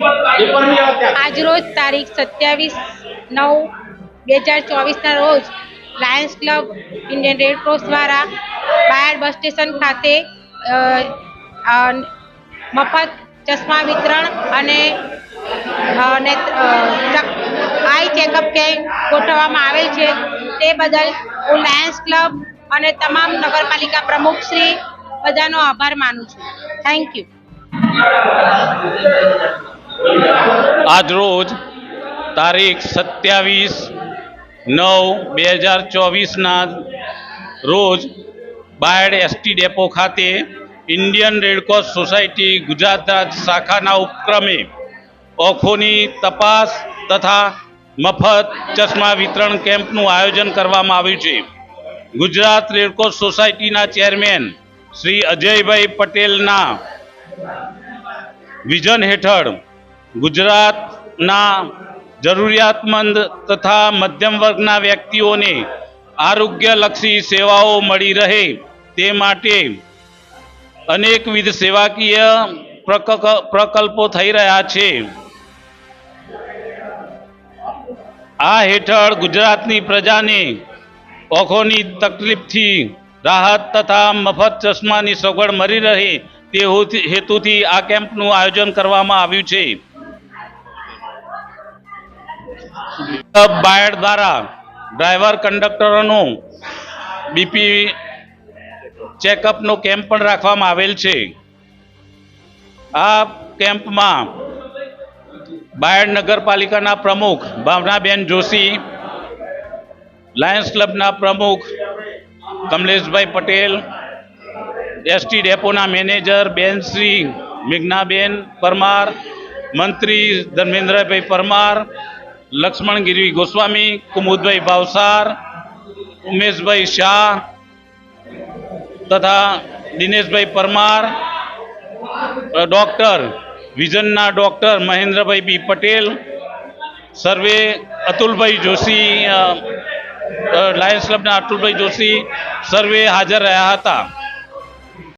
આજરોજ તારીખ સત્યાવીસ નવ બે હજાર ચોવીસના રોજ લાયન્સ ક્લબ ઇન્ડિયન રેડક્રોસ દ્વારા બાયડ બસ સ્ટેશન ખાતે મફત ચશ્મા વિતરણ અને આઈ ચેકઅપ કેમ્પ ગોઠવવામાં આવેલ છે. તે બદલ હું લાયન્સ ક્લબ અને તમામ નગરપાલિકા પ્રમુખશ્રી બધાનો આભાર માનું છું. થેન્ક યુ આજરોજ તારીખ સત્યાવીસ નવ બે હજાર ચોવીસના રોજ બાયડ એસટી ડેપો ખાતે Indian Red Cross Society Gujarat શાખાના ઉપક્રમે ઓખોની તપાસ તથા મફત ચશ્મા વિતરણ કેમ્પનું આયોજન કરવામાં આવ્યું છે. ગુજરાત રેડક્રોસ સોસાયટીના ચેરમેન શ્રી અજયભાઈ પટેલના વિઝન હેઠળ ગુજરાતના જરૂરિયાતમંદ તથા મધ્યમ વર્ગના વ્યક્તિઓને આરોગ્યલક્ષી સેવાઓ મળી રહે તે માટે અનેકવિધ સેવાકીય પ્રક- પ્રકલ્પો થઈ રહ્યા છે. આ હેઠળ ગુજરાતની પ્રજાને ઓખોની તકલીફથી રાહત તથા મફત ચશ્માની સગવડ મળી રહે તે હેતુથી આ કેમ્પનું આયોજન કરવામાં આવ્યું છે. બાયડ દ્વારા ડ્રાઈવર કંડક્ટરોનું બીપી ચેકઅપનો કેમ્પ પણ રાખવામાં આવેલ છે. આ કેમ્પમાં બાયડ નગરપાલિકાના પ્રમુખ ભાવનાબેન જોશી, લાયન્સ ક્લબના પ્રમુખ કમલેશભાઈ પટેલ, એસટી ડેપોના મેનેજર બેનશ્રી મેઘનાબેન પરમાર, મંત્રી ધર્મેન્દ્રભાઈ પરમાર લક્ષ્મણગીરી ગોસ્વામી, કુમુદભાઈ ભાવસાર, ઉમેશભાઈ શાહ તથા દિનેશભાઈ પરમાર ડૉક્ટર વિઝનના ડૉક્ટર મહેન્દ્રભાઈ બી પટેલ, સર્વે અતુલભાઈ જોશી લાયન્સ ક્લબના અતુલભાઈ જોશી સર્વે હાજર રહ્યા હતા.